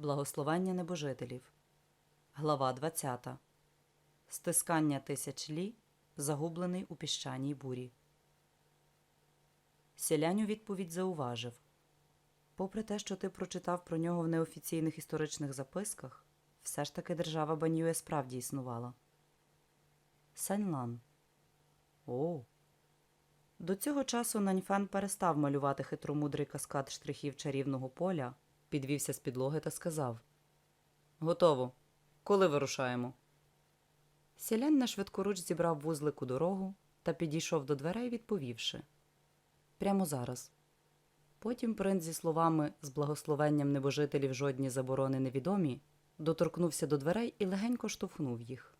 Благословення небожителів. Глава 20. Стискання тисяч лі, загублений у піщаній бурі. Сілянь у відповідь зауважив. Попри те, що ти прочитав про нього в неофіційних історичних записках, все ж таки держава Банює справді існувала. Саньлан. О. До цього часу Наньфен перестав малювати хитромудрий каскад штрихів чарівного поля, підвівся з підлоги та сказав Готово. Коли вирушаємо? Сілянь на швидкоруч зібрав вузлик у дорогу та підійшов до дверей, відповівши Прямо зараз. Потім принц зі словами з благословенням небожителів жодні заборони невідомі доторкнувся до дверей і легенько штовхнув їх.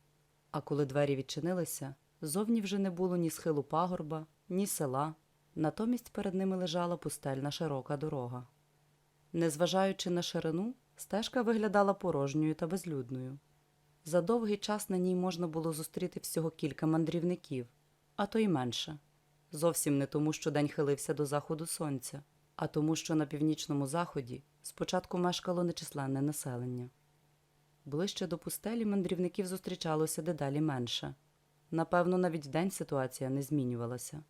А коли двері відчинилися, зовні вже не було ні схилу пагорба, ні села, натомість перед ними лежала пустельна широка дорога. Незважаючи на ширину, стежка виглядала порожньою та безлюдною. За довгий час на ній можна було зустріти всього кілька мандрівників, а то й менше. Зовсім не тому, що день хилився до заходу сонця, а тому, що на північному заході спочатку мешкало нечисленне населення. Ближче до пустелі мандрівників зустрічалося дедалі менше. Напевно, навіть вдень ситуація не змінювалася.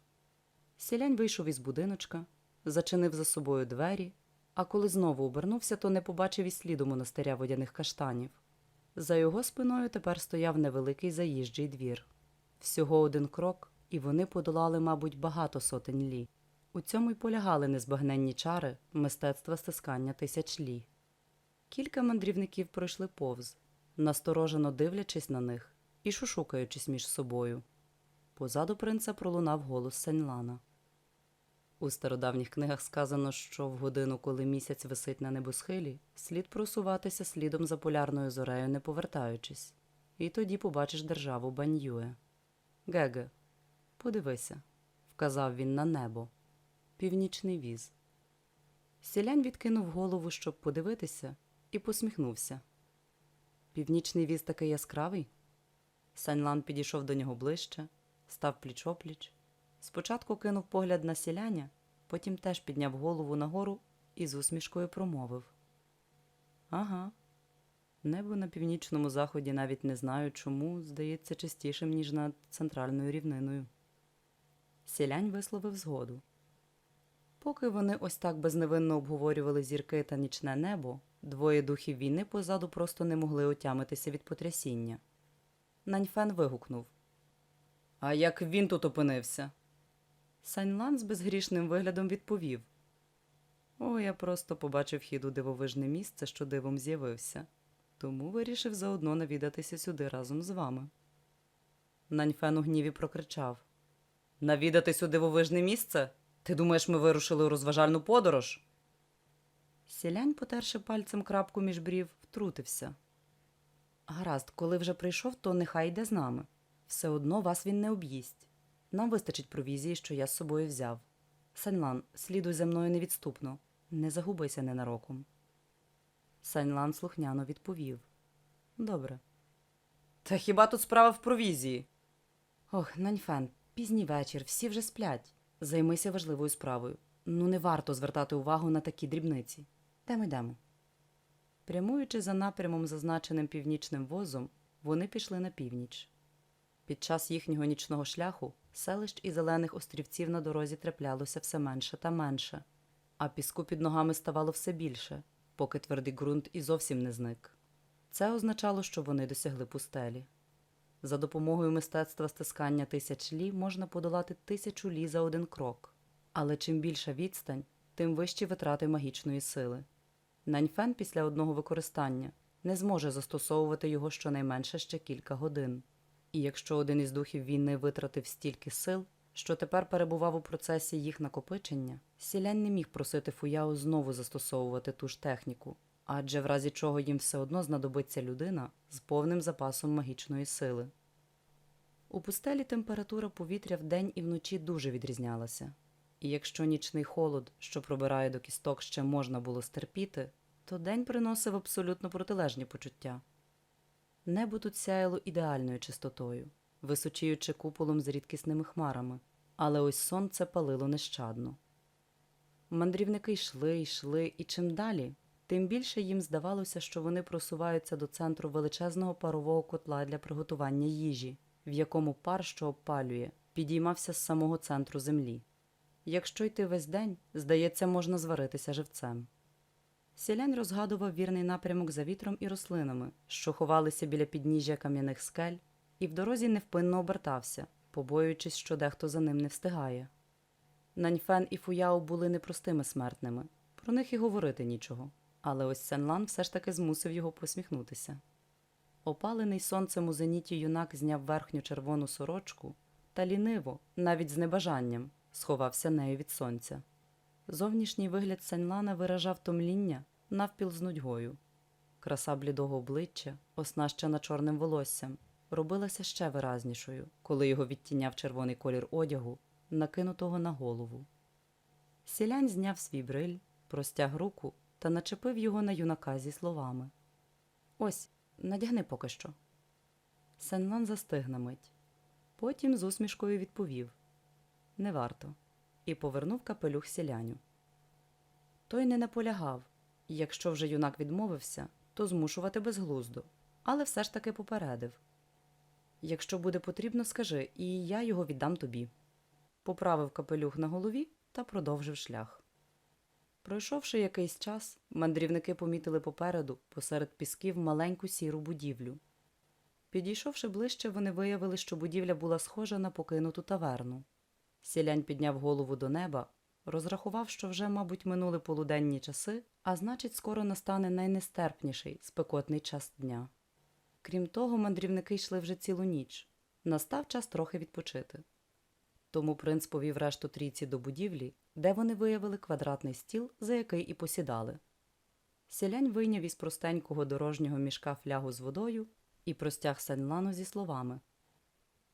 Сілянь вийшов із будиночка, зачинив за собою двері, а коли знову обернувся, то не побачив і сліду монастиря водяних каштанів. За його спиною тепер стояв невеликий заїжджий двір. Всього один крок, і вони подолали, мабуть, багато сотень лі. У цьому й полягали незбагненні чари мистецтва стискання тисяч лі. Кілька мандрівників пройшли повз, насторожено дивлячись на них і шушукаючись між собою. Позаду принца пролунав голос Сеньлана. У стародавніх книгах сказано, що в годину, коли місяць висить на небосхилі, слід просуватися слідом за полярною зорею, не повертаючись, і тоді побачиш державу Баньюе. Геге, подивися, вказав він на небо. Північний віз. Сілянь відкинув голову, щоб подивитися, і посміхнувся. Північний віз такий яскравий. Саньлан підійшов до нього ближче, став пліч-опліч. Спочатку кинув погляд на сіляня, потім теж підняв голову нагору і з усмішкою промовив Ага. Небо на північному заході навіть не знаю, чому здається чистішим, ніж над центральною рівниною. Сілянь висловив згоду. Поки вони ось так безневинно обговорювали зірки та нічне небо, двоє духів війни позаду просто не могли отямитися від потрясіння. Наньфен вигукнув А як він тут опинився? Саньлан з безгрішним виглядом відповів О, я просто побачив хід у дивовижне місце, що дивом з'явився, тому вирішив заодно навідатися сюди разом з вами. Наньфен у гніві прокричав Навідатись у дивовижне місце? Ти думаєш, ми вирушили у розважальну подорож? Сілянь, потерши пальцем крапку між брів, втрутився. Гаразд, коли вже прийшов, то нехай йде з нами. Все одно вас він не об'їсть. Нам вистачить провізії, що я з собою взяв. Саньлан, слідуй за мною невідступно. Не загубися ненароком. Саньлан слухняно відповів. Добре. Та хіба тут справа в провізії? Ох, Наньфен, пізній вечір, всі вже сплять. Займися важливою справою. Ну, не варто звертати увагу на такі дрібниці. Де ми йдемо? Прямуючи за напрямом, зазначеним північним возом, вони пішли на північ. Під час їхнього нічного шляху селищ і зелених острівців на дорозі траплялося все менше та менше, а піску під ногами ставало все більше, поки твердий ґрунт і зовсім не зник. Це означало, що вони досягли пустелі. За допомогою мистецтва стискання тисяч лі можна подолати тисячу лі за один крок. Але чим більша відстань, тим вищі витрати магічної сили. Наньфен після одного використання не зможе застосовувати його щонайменше ще кілька годин. І якщо один із духів війни витратив стільки сил, що тепер перебував у процесі їх накопичення, сілянь не міг просити Фуяо знову застосовувати ту ж техніку, адже в разі чого їм все одно знадобиться людина з повним запасом магічної сили. У пустелі температура повітря вдень і вночі дуже відрізнялася, і якщо нічний холод, що пробирає до кісток, ще можна було стерпіти, то день приносив абсолютно протилежні почуття. Небо тут сяяло ідеальною чистотою, височіючи куполом з рідкісними хмарами, але ось сонце палило нещадно. Мандрівники йшли, йшли, і чим далі, тим більше їм здавалося, що вони просуваються до центру величезного парового котла для приготування їжі, в якому пар, що обпалює, підіймався з самого центру землі. Якщо йти весь день, здається, можна зваритися живцем. Сілянь розгадував вірний напрямок за вітром і рослинами, що ховалися біля підніжжя кам'яних скель, і в дорозі невпинно обертався, побоюючись, що дехто за ним не встигає. Наньфен і Фуяо були непростими смертними, про них і говорити нічого, але ось Сенлан все ж таки змусив його посміхнутися. Опалений сонцем у зеніті юнак зняв верхню червону сорочку та ліниво, навіть з небажанням, сховався нею від сонця. Зовнішній вигляд Сенлана виражав томління навпіл з нудьгою. Краса блідого обличчя, оснащена чорним волоссям, робилася ще виразнішою, коли його відтіняв червоний колір одягу, накинутого на голову. Сілянь зняв свій бриль, простяг руку та начепив його на юнака зі словами Ось, надягни поки що. Сенлан застиг на мить. Потім з усмішкою відповів Не варто. І повернув капелюх сіляню. Той не наполягав, якщо вже юнак відмовився, то змушувати безглуздо, але все ж таки попередив. Якщо буде потрібно, скажи, і я його віддам тобі. Поправив капелюх на голові та продовжив шлях. Пройшовши якийсь час, мандрівники помітили попереду, посеред пісків, маленьку сіру будівлю. Підійшовши ближче, вони виявили, що будівля була схожа на покинуту таверну. Сілянь підняв голову до неба, розрахував, що вже, мабуть, минули полуденні часи, а значить, скоро настане найнестерпніший спекотний час дня. Крім того, мандрівники йшли вже цілу ніч. Настав час трохи відпочити. Тому принц повів решту трійці до будівлі, де вони виявили квадратний стіл, за який і посідали. Сілянь вийняв із простенького дорожнього мішка флягу з водою і простяг Сенлану зі словами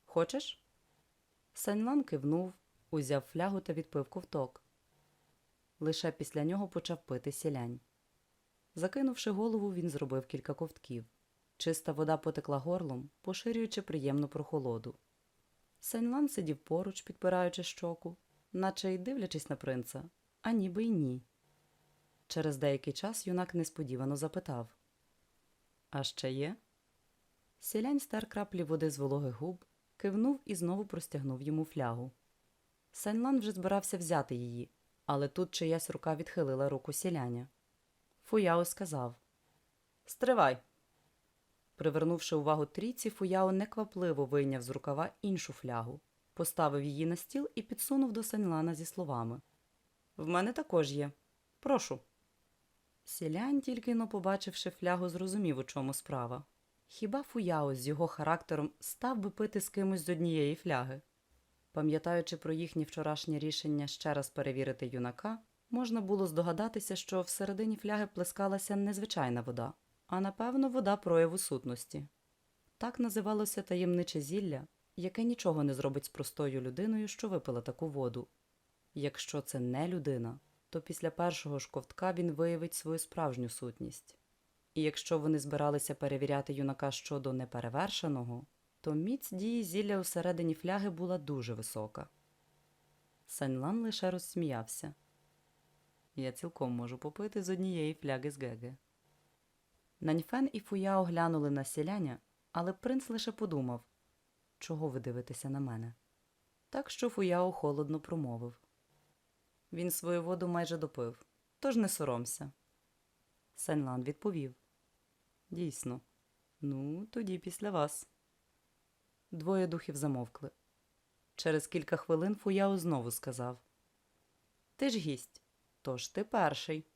Хочеш? Сенлан кивнув, узяв флягу та відпив ковток. Лише після нього почав пити сілянь. Закинувши голову, він зробив кілька ковтків. Чиста вода потекла горлом, поширюючи приємну прохолоду. Сеньлан сидів поруч, підпираючи щоку, наче й дивлячись на принца, а ніби й ні. Через деякий час юнак несподівано запитав А ще є? Сілянь стер краплі води з вологих губ, кивнув і знову простягнув йому флягу. Сеньлан вже збирався взяти її, але тут чиясь рука відхилила руку сіляня. Фуяо сказав Стривай. Привернувши увагу трійці, Фуяо неквапливо вийняв з рукава іншу флягу, поставив її на стіл і підсунув до Сенлана зі словами В мене також є. Прошу. Сілянь, тільки но побачивши флягу, зрозумів, у чому справа. Хіба Фуяо з його характером став би пити з кимось з однієї фляги? Пам'ятаючи про їхнє вчорашнє рішення ще раз перевірити юнака, можна було здогадатися, що всередині фляги плескалася незвичайна вода, а напевно, вода прояву сутності. Так називалося таємниче зілля, яке нічого не зробить з простою людиною, що випила таку воду. Якщо це не людина, то після першого ж ковтка він виявить свою справжню сутність. І якщо вони збиралися перевіряти юнака щодо неперевершеного, то міць дії зілля усередині фляги була дуже висока. Сеньлан лише розсміявся. Я цілком можу попити з однієї фляги з геги. Наньфен і Фуя оглянули на сіляня, але принц лише подумав чого ви дивитеся на мене? Так що Фуяо холодно промовив. Він свою воду майже допив, тож не соромся. Сенлан відповів Дійсно. Ну, тоді після вас. Двоє духів замовкли. Через кілька хвилин Фуяо знову сказав Ти ж гість, тож ти перший.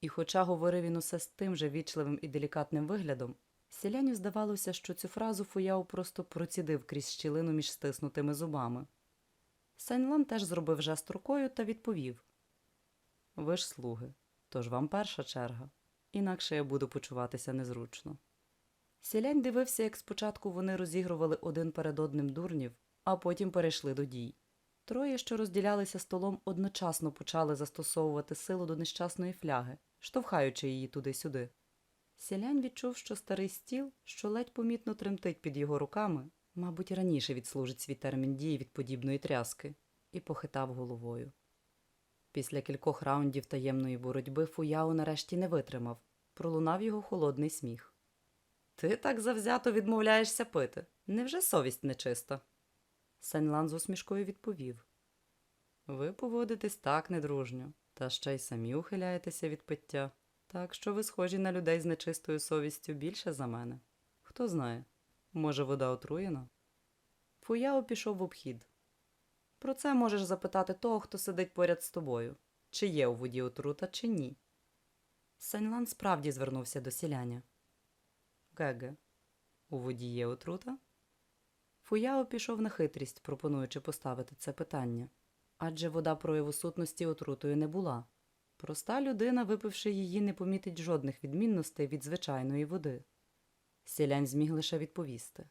І, хоча говорив він усе з тим же вічливим і делікатним виглядом, селяню здавалося, що цю фразу Фуяо просто процідив крізь щілину між стиснутими зубами. Сеньлан теж зробив жест рукою та відповів Ви ж слуги, тож вам перша черга, інакше я буду почуватися незручно. Сілянь дивився, як спочатку вони розігрували один перед одним дурнів, а потім перейшли до дій. Троє, що розділялися столом, одночасно почали застосовувати силу до нещасної фляги, штовхаючи її туди-сюди. Сілянь відчув, що старий стіл, що ледь помітно тремтить під його руками, мабуть, раніше відслужить свій термін дії від подібної тряски, і похитав головою. Після кількох раундів таємної боротьби Фуяо нарешті не витримав. Пролунав його холодний сміх. Ти так завзято відмовляєшся пити. Невже совість нечиста? Сенлан з усмішкою відповів. Ви поводитесь так недружньо, та ще й самі ухиляєтеся від пиття. Так що ви схожі на людей з нечистою совістю більше за мене. Хто знає, може, вода отруєна? Фуяо пішов в обхід. Про це можеш запитати того, хто сидить поряд з тобою, чи є у воді отрута, чи ні. Сеньлан справді звернувся до сіляня. Геге, у воді є отрута? Фуяо пішов на хитрість, пропонуючи поставити це питання. Адже вода прояву сутності отрутою не була. Проста людина, випивши її, не помітить жодних відмінностей від звичайної води. Сілянь зміг лише відповісти.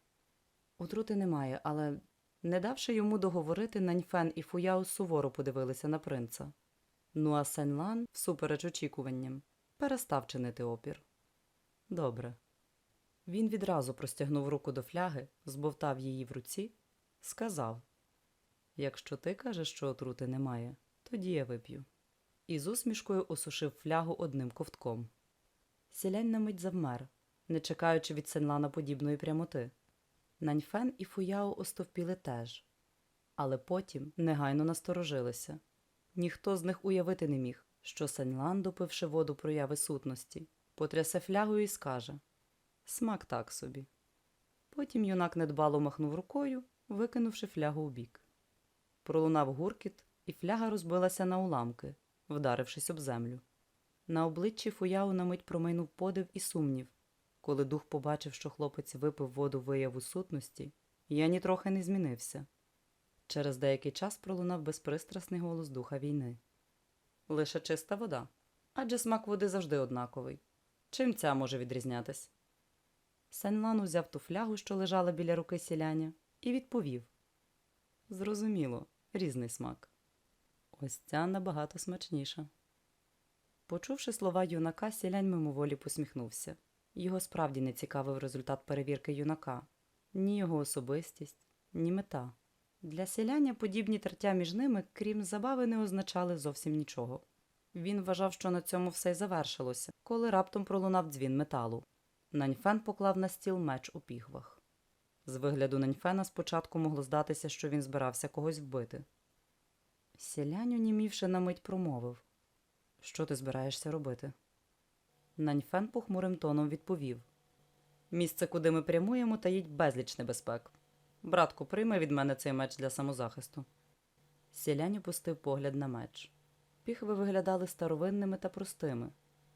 Отрути немає, але, не давши йому договорити, Наньфен і Фуяо суворо подивилися на принца. Ну а Сенлан, всупереч очікуванням, перестав чинити опір. Добре. Він відразу простягнув руку до фляги, збовтав її в руці, сказав: Якщо ти кажеш, що отрути немає, тоді я вип'ю. І з усмішкою осушив флягу одним ковтком. Сілянь на мить завмер, не чекаючи від Сенлана подібної прямоти. Наньфен і Фуяо остовпіли теж, але потім негайно насторожилися. Ніхто з них уявити не міг, що Сенлан, допивши воду прояви сутності, потрясе флягою і скаже Смак так собі. Потім юнак недбало махнув рукою, викинувши флягу у бік. Пролунав гуркіт, і фляга розбилася на уламки, вдарившись об землю. На обличчі Фуяу на мить промайнув подив і сумнів. Коли дух побачив, що хлопець випив воду вияву сутності, я нітрохи не змінився. Через деякий час пролунав безпристрасний голос духа війни. Лише чиста вода. Адже смак води завжди однаковий. Чим ця може відрізнятись? Сенлан узяв ту флягу, що лежала біля руки сіляня, і відповів: Зрозуміло, різний смак. Ось ця набагато смачніша. Почувши слова юнака, сілянь мимоволі посміхнувся. Його справді не цікавив результат перевірки юнака, ні його особистість, ні мета. Для селяня подібні тертя між ними, крім забави, не означали зовсім нічого. Він вважав, що на цьому все й завершилося, коли раптом пролунав дзвін металу. Наньфен поклав на стіл меч у піхвах. З вигляду Наньфена спочатку могло здатися, що він збирався когось вбити. Селянь, онімівши на мить, промовив Що ти збираєшся робити? Наньфен похмурим тоном відповів Місце, куди ми прямуємо, таїть безліч небезпек. Братку, прийми від мене цей меч для самозахисту. Сілянь опустив погляд на меч. Піхви виглядали старовинними та простими.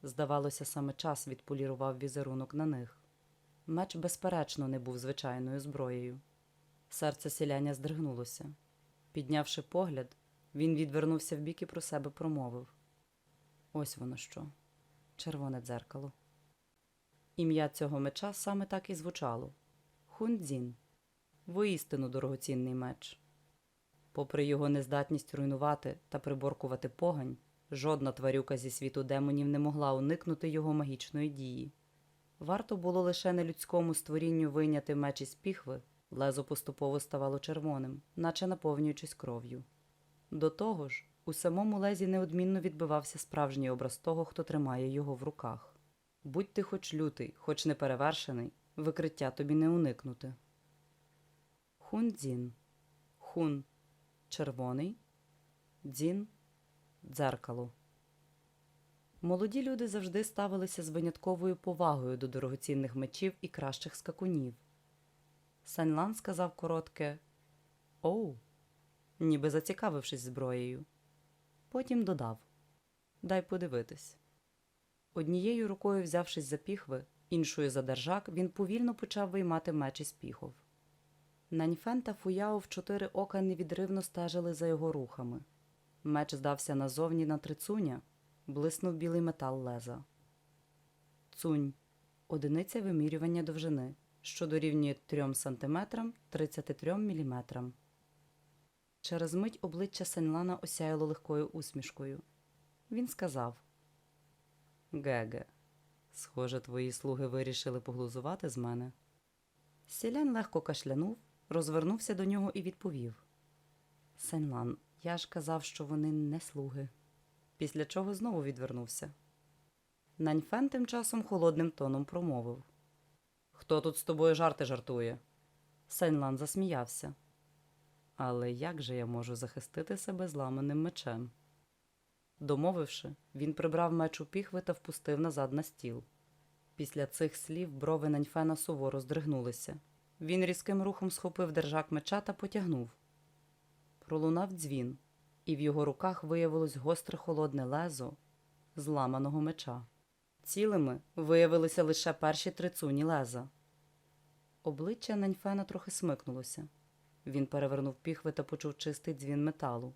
Здавалося, саме час відполірував візерунок на них. Меч, безперечно, не був звичайною зброєю. Серце сіляня здригнулося. Піднявши погляд, він відвернувся вбік і про себе промовив Ось воно що червоне дзеркало. Ім'я цього меча саме так і звучало Хундзін. Воістину дорогоцінний меч. Попри його нездатність руйнувати та приборкувати погань, жодна тварюка зі світу демонів не могла уникнути його магічної дії. Варто було лише нелюдському створінню вийняти меч із піхви, лезо поступово ставало червоним, наче наповнюючись кров'ю. До того ж, у самому лезі неодмінно відбивався справжній образ того, хто тримає його в руках. Будь ти хоч лютий, хоч неперевершений, викриття тобі не уникнути. Хун-дзін. Хун червоний, дзін дзеркало. Молоді люди завжди ставилися з винятковою повагою до дорогоцінних мечів і кращих скакунів. Саньлан сказав коротке Оу, ніби зацікавившись зброєю. Потім додав Дай подивитись. Однією рукою, взявшись за піхви, іншою за держак, він повільно почав виймати меч із піхов. Наньфен та Фуяо в чотири ока невідривно стежили за його рухами. Меч здався назовні на трицуня, блиснув білий метал леза. Цунь одиниця вимірювання довжини, що дорівнює 3 см 33 мм. Через мить обличчя Сенлана осяяло легкою усмішкою. Він сказав Геге, схоже, твої слуги вирішили поглузувати з мене. Сілян легко кашлянув, розвернувся до нього і відповів Сенлан, я ж казав, що вони не слуги. після чого знову відвернувся. Наньфен тим часом холодним тоном промовив Хто тут з тобою жарти жартує? Сеньлан засміявся. Але як же я можу захистити себе зламаним мечем? Домовивши, він прибрав меч у піхви та впустив назад на стіл. Після цих слів брови Наньфена суворо здригнулися. Він різким рухом схопив держак меча та потягнув. Пролунав дзвін, і в його руках виявилось гостре холодне лезо зламаного меча. Цілими виявилися лише перші три цуні леза. Обличчя Наньфена трохи смикнулося. Він перевернув піхви та почув чистий дзвін металу.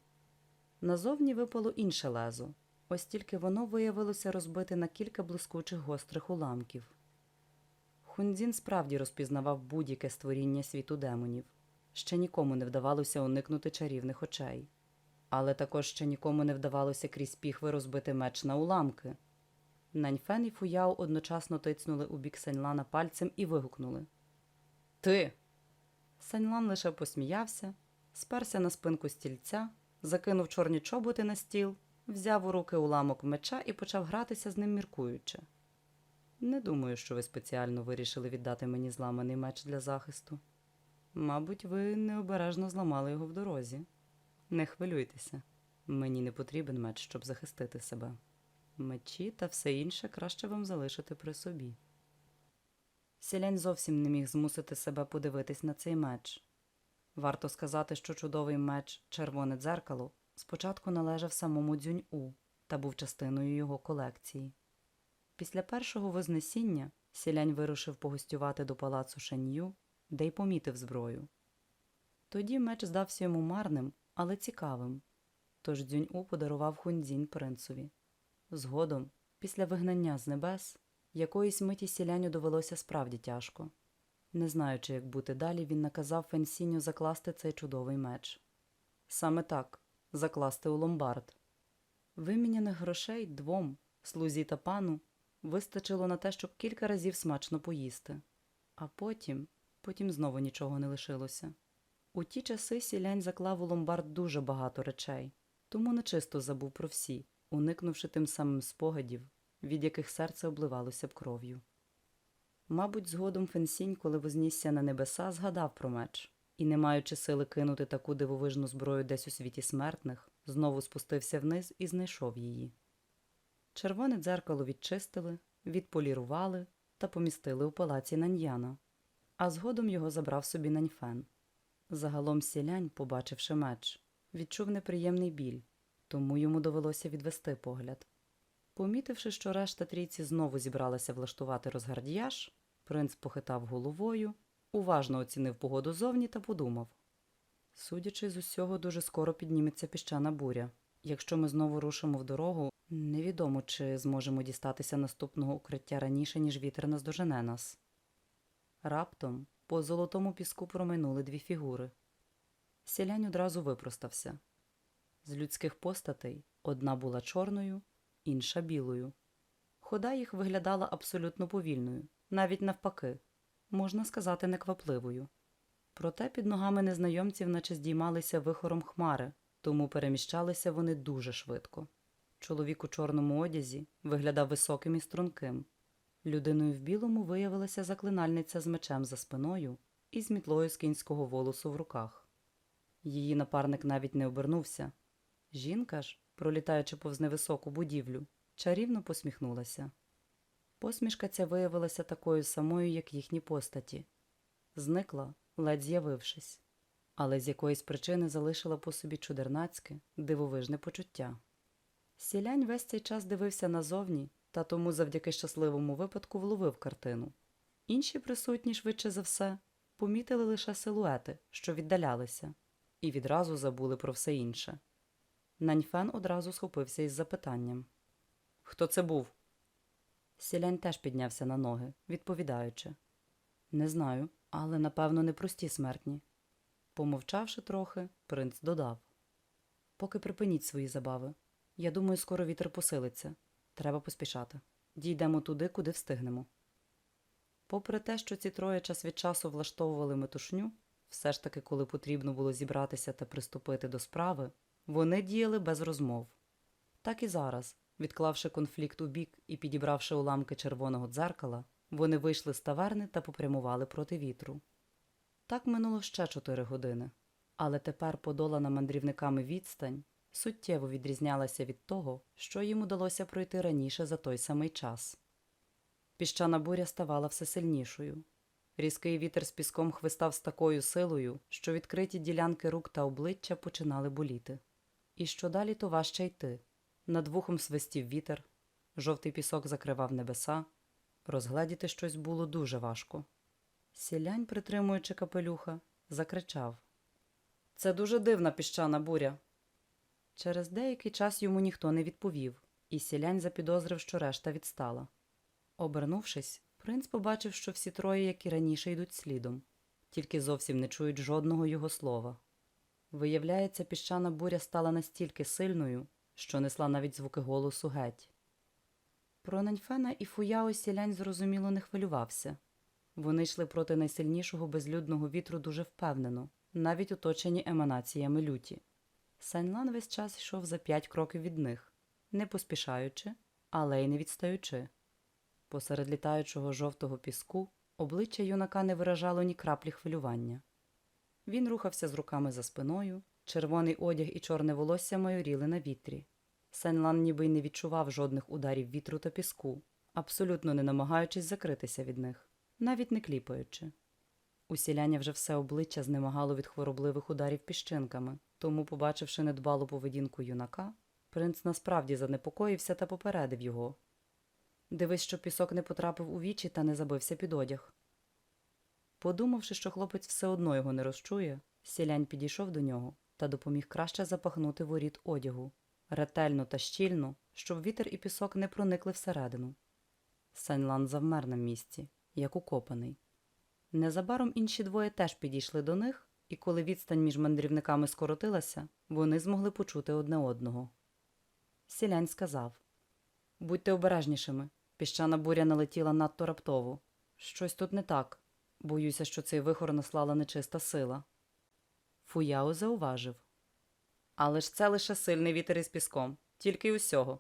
Назовні випало інше лезо, ось тільки воно виявилося розбите на кілька блискучих гострих уламків. Хунзін справді розпізнавав будь-яке створіння світу демонів. Ще нікому не вдавалося уникнути чарівних очей. Але також ще нікому не вдавалося крізь піхви розбити меч на уламки. Наньфен і Фуяо одночасно тицнули у бік Сеньлана пальцем і вигукнули Ти. Сеньлан лише посміявся, сперся на спинку стільця, закинув чорні чоботи на стіл, взяв у руки уламок меча і почав гратися з ним міркуючи. Не думаю, що ви спеціально вирішили віддати мені зламаний меч для захисту. Мабуть, ви необережно зламали його в дорозі. Не хвилюйтеся, мені не потрібен меч, щоб захистити себе. Мечі та все інше краще вам залишити при собі. Сілянь зовсім не міг змусити себе подивитись на цей меч. Варто сказати, що чудовий меч Червоне дзеркало спочатку належав самому дзюнь-у та був частиною його колекції. Після першого вознесіння сілянь вирушив погостювати до палацу Шанью, де й помітив зброю. Тоді меч здався йому марним, але цікавим. Тож дзюнь-у подарував хуньцзінь принцові. Згодом, після вигнання з небес, якоїсь миті сіляню довелося справді тяжко. Не знаючи, як бути далі, він наказав Фенсіню закласти цей чудовий меч. Саме так закласти у ломбард. Виміняних грошей двом, слузі та пану, вистачило на те, щоб кілька разів смачно поїсти. А потім, потім знову нічого не лишилося. У ті часи сілянь заклав у ломбард дуже багато речей, тому нечисто забув про всі, уникнувши тим самим спогадів, від яких серце обливалося б кров'ю. Мабуть, згодом Фенсінь, коли вознісся на небеса, згадав про меч і, не маючи сили кинути таку дивовижну зброю десь у світі смертних, знову спустився вниз і знайшов її. Червоне дзеркало відчистили, відполірували та помістили у палаці Наньяна, а згодом його забрав собі Наньфен. Загалом сілянь, побачивши меч, відчув неприємний біль, тому йому довелося відвести погляд. Помітивши, що решта трійці знову зібралася влаштувати розгардіяж, принц похитав головою, уважно оцінив погоду зовні та подумав. Судячи з усього, дуже скоро підніметься піщана буря. Якщо ми знову рушимо в дорогу, невідомо, чи зможемо дістатися наступного укриття раніше, ніж вітер наздожене нас. Раптом по золотому піску промайнули дві фігури. Сілянь одразу випростався. З людських постатей одна була чорною, інша білою. Хода їх виглядала абсолютно повільною, навіть навпаки, можна сказати, неквапливою. Проте під ногами незнайомців наче здіймалися вихором хмари, тому переміщалися вони дуже швидко. Чоловік у чорному одязі виглядав високим і струнким. Людиною в білому виявилася заклинальниця з мечем за спиною і з мітлою з кінського волосу в руках. Її напарник навіть не обернувся. Жінка ж, пролітаючи повз невисоку будівлю, чарівно посміхнулася. Посмішка ця виявилася такою самою, як їхні постаті. Зникла, ледь з'явившись, але з якоїсь причини залишила по собі чудернацьке, дивовижне почуття. Сілянь весь цей час дивився назовні та тому завдяки щасливому випадку вловив картину. Інші присутні, швидше за все, помітили лише силуети, що віддалялися, і відразу забули про все інше. Наньфен одразу схопився із запитанням Хто це був? Сілянь теж піднявся на ноги, відповідаючи Не знаю, але напевно не прості смертні. Помовчавши трохи, принц додав Поки припиніть свої забави. Я думаю, скоро вітер посилиться. Треба поспішати. Дійдемо туди, куди встигнемо. Попри те, що ці троє час від часу влаштовували метушню, все ж таки, коли потрібно було зібратися та приступити до справи, вони діяли без розмов. Так і зараз, відклавши конфлікт у бік і підібравши уламки червоного дзеркала, вони вийшли з таверни та попрямували проти вітру. Так минуло ще чотири години, але тепер подолана мандрівниками відстань суттєво відрізнялася від того, що їм удалося пройти раніше за той самий час. Піщана буря ставала все сильнішою. Різкий вітер з піском хвистав з такою силою, що відкриті ділянки рук та обличчя починали боліти. І що далі, то важче йти. Над вухом свистів вітер, жовтий пісок закривав небеса, розгледіти щось було дуже важко. Сілянь, притримуючи капелюха, закричав Це дуже дивна піщана буря. Через деякий час йому ніхто не відповів, і сілянь запідозрив, що решта відстала. Обернувшись, принц побачив, що всі троє, як і раніше, йдуть слідом, тільки зовсім не чують жодного його слова. Виявляється, піщана буря стала настільки сильною, що несла навіть звуки голосу геть. Про Наньфена і Фуяо сілянь зрозуміло не хвилювався. Вони йшли проти найсильнішого безлюдного вітру дуже впевнено, навіть оточені еманаціями люті. Сайнлан весь час йшов за п'ять кроків від них, не поспішаючи, але й не відстаючи. Посеред літаючого жовтого піску обличчя юнака не виражало ні краплі хвилювання. Він рухався з руками за спиною, червоний одяг і чорне волосся майоріли на вітрі. Сенлан ніби й не відчував жодних ударів вітру та піску, абсолютно не намагаючись закритися від них, навіть не кліпаючи. У сіляння вже все обличчя знемагало від хворобливих ударів піщинками, тому, побачивши недбалу поведінку юнака, принц насправді занепокоївся та попередив його. Дивись, що пісок не потрапив у вічі та не забився під одяг. Подумавши, що хлопець все одно його не розчує, сілянь підійшов до нього та допоміг краще запахнути воріт одягу, ретельно та щільно, щоб вітер і пісок не проникли всередину. Сенлан завмер на місці, як укопаний. Незабаром інші двоє теж підійшли до них, і коли відстань між мандрівниками скоротилася, вони змогли почути одне одного. Сілянь сказав Будьте обережнішими. Піщана буря налетіла надто раптово. Щось тут не так. Боюся, що цей вихор наслала нечиста сила. Фуяо зауважив. Але ж це лише сильний вітер із піском, тільки й усього.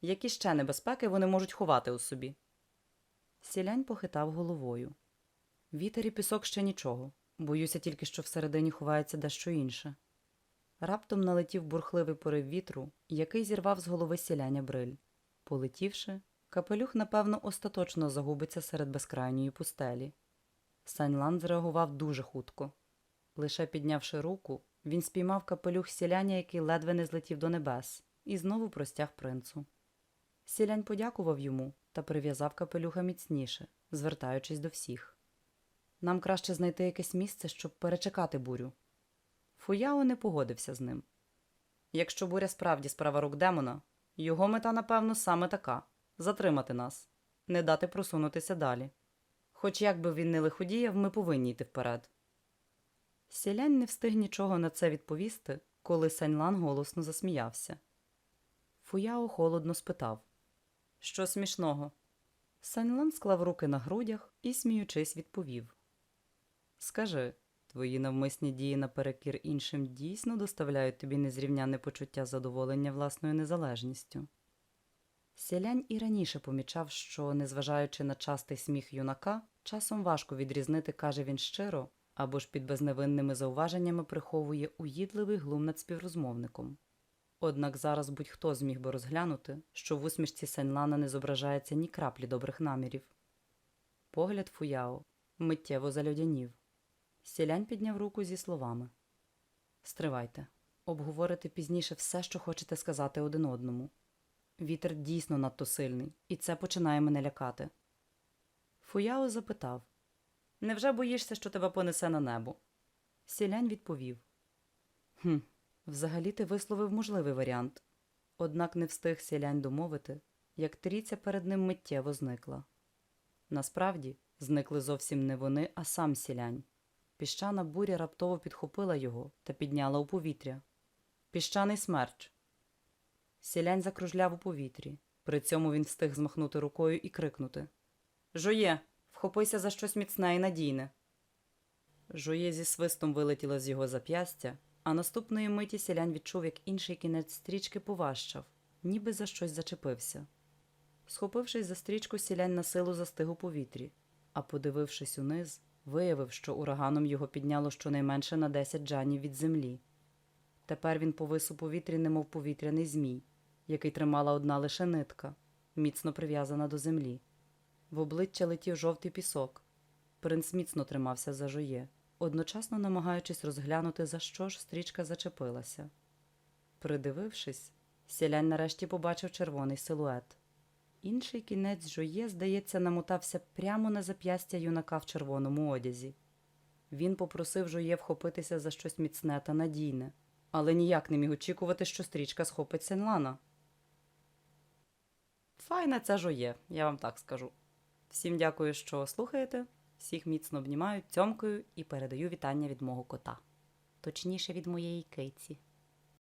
Які ще небезпеки вони можуть ховати у собі? Сілянь похитав головою. Вітер і пісок ще нічого. Боюся тільки, що всередині ховається дещо інше. Раптом налетів бурхливий порив вітру, який зірвав з голови сіляня бриль. Полетівши, капелюх, напевно, остаточно загубиться серед безкрайньої пустелі. Саньлан зреагував дуже хутко. Лише піднявши руку, він спіймав капелюх сіляня, який ледве не злетів до небес, і знову простяг принцу. Сілянь подякував йому та прив'язав капелюха міцніше, звертаючись до всіх. Нам краще знайти якесь місце, щоб перечекати бурю. Фуяо не погодився з ним. Якщо буря справді справа рук демона, його мета, напевно, саме така затримати нас, не дати просунутися далі. Хоч як би він не лиходіяв, ми повинні йти вперед. Сілянь не встиг нічого на це відповісти, коли Саньлан голосно засміявся. Фуяо холодно спитав Що смішного? Саньлан склав руки на грудях і, сміючись, відповів Скажи, твої навмисні дії наперекір іншим дійсно доставляють тобі незрівняне почуття задоволення власною незалежністю. Сілянь і раніше помічав, що, незважаючи на частий сміх юнака, часом важко відрізнити, каже він щиро, або ж під безневинними зауваженнями приховує уїдливий глум над співрозмовником. Однак зараз будь-хто зміг би розглянути, що в усмішці Сенлана не зображається ні краплі добрих намірів. Погляд Фуяо миттєво залюдянів. Сілянь підняв руку зі словами Стривайте, обговорите пізніше все, що хочете сказати один одному. Вітер дійсно надто сильний, і це починає мене лякати. Фуяо запитав Невже боїшся, що тебе понесе на небо? Сілянь відповів Хм, взагалі ти висловив можливий варіант. Однак не встиг сілянь домовити, як тріця перед ним миттєво зникла. Насправді, зникли зовсім не вони, а сам сілянь. Піщана буря раптово підхопила його та підняла у повітря. Піщаний смерч. Сілянь закружляв у повітрі. При цьому він встиг змахнути рукою і крикнути Жоє, вхопися за щось міцне і надійне. Жоє зі свистом вилетіла з його зап'ястя, а наступної миті сілянь відчув, як інший кінець стрічки поважчав, ніби за щось зачепився. Схопившись за стрічку, сілянь на силу застиг у повітрі, а подивившись униз, виявив, що ураганом його підняло щонайменше на 10 джанів від землі. Тепер він повис у повітрі, немов повітряний змій, який тримала одна лише нитка, міцно прив'язана до землі. В обличчя летів жовтий пісок. Принц міцно тримався за жоє, одночасно намагаючись розглянути, за що ж стрічка зачепилася. Придивившись, сілянь нарешті побачив червоний силует. Інший кінець жоє, здається, намотався прямо на зап'ястя юнака в червоному одязі. Він попросив жоє вхопитися за щось міцне та надійне, але ніяк не міг очікувати, що стрічка схопить Сенлана. Файна ця жоє, я вам так скажу. Всім дякую, що слухаєте. Всіх міцно обнімаю, цьомкаю і передаю вітання від мого кота. Точніше, від моєї киці.